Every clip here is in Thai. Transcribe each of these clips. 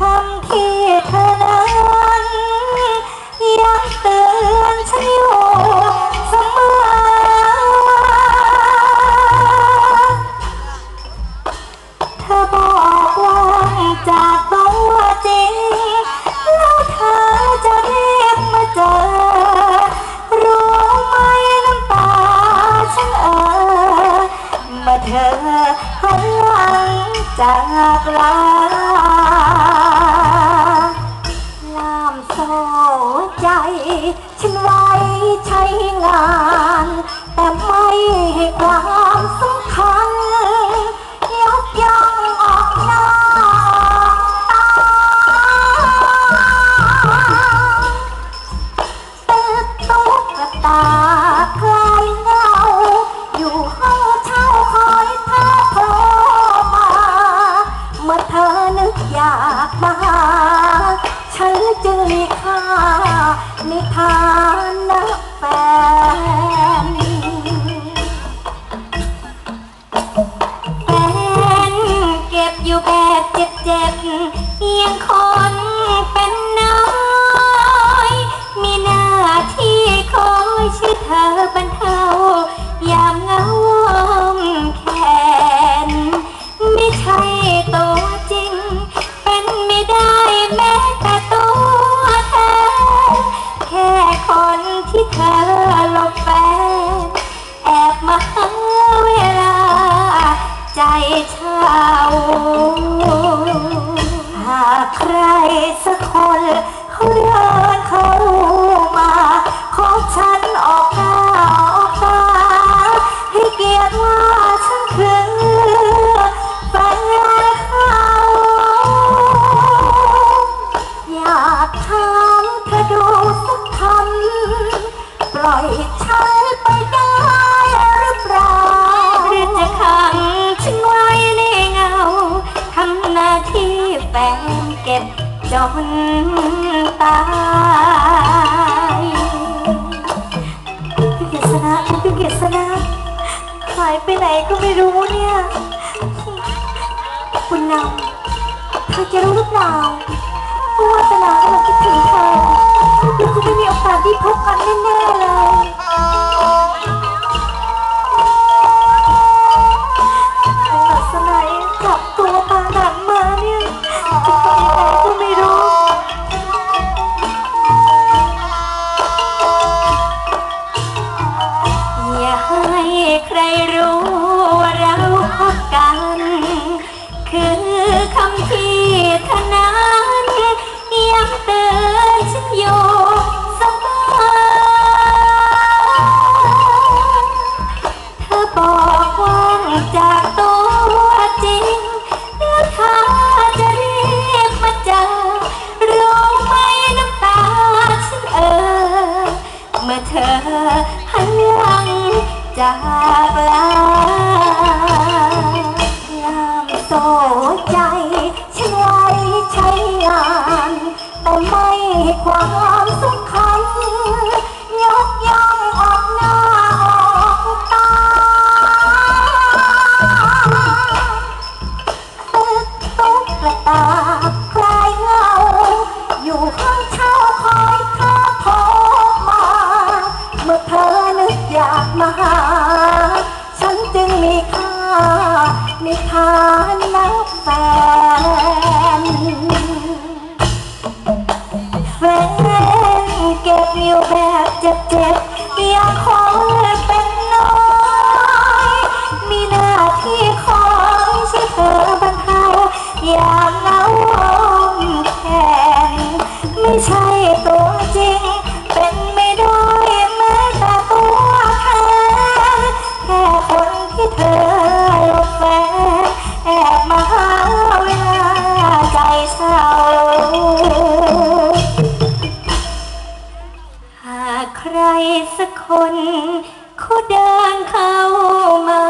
คำที่เธอนั้นยังเตือนฉันอยู่เสมอเธอบอกว่าจากตัวจริง แล้วเธอจะรีบมาเจอ รู้ไหมน้ำตาฉันเออมาเธอหันหลังจากลา ฉันไว้ใช้งาน ยังคนเป็นน้อยมีหน้าที่คอยช่วเธอบรรเทายามเหงแค้นไม่ใช่ตัวจริง เป็นไม่ได้แม้แต่ตัวเธอแค่คนที่เธอหลบแฟนแอบมาหาเวลาใจ ดอกมันตายพี่กฤษณะพี่กฤษณะหายไปไหนก็ไม่รู้เนี่ย คุณนำเธอจะรู้หรือเปล่า lie. เจ็บเจ็บ เดินเข้ามา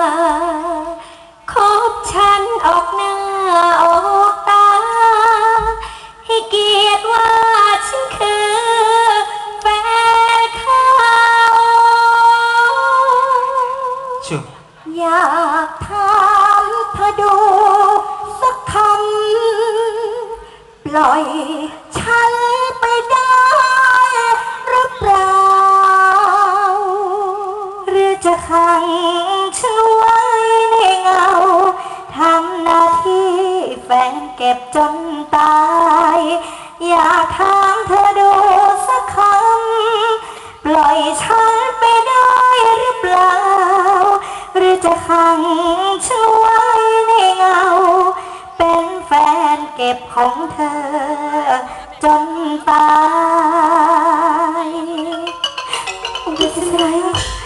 คบฉันออกหน้าออกตา ให้เกียรติว่าฉันคือแฟนเขาอยากถามเธอดูสักคำปล่อย นเก็บจนตาย อยากถามเธอดูสักครั้งปล่อยฉันไปได้หรือเปล่า หรือจะขังช่วยในเงา เป็นแฟนเก็บของเธอ จนตายคุณเป็นอะไ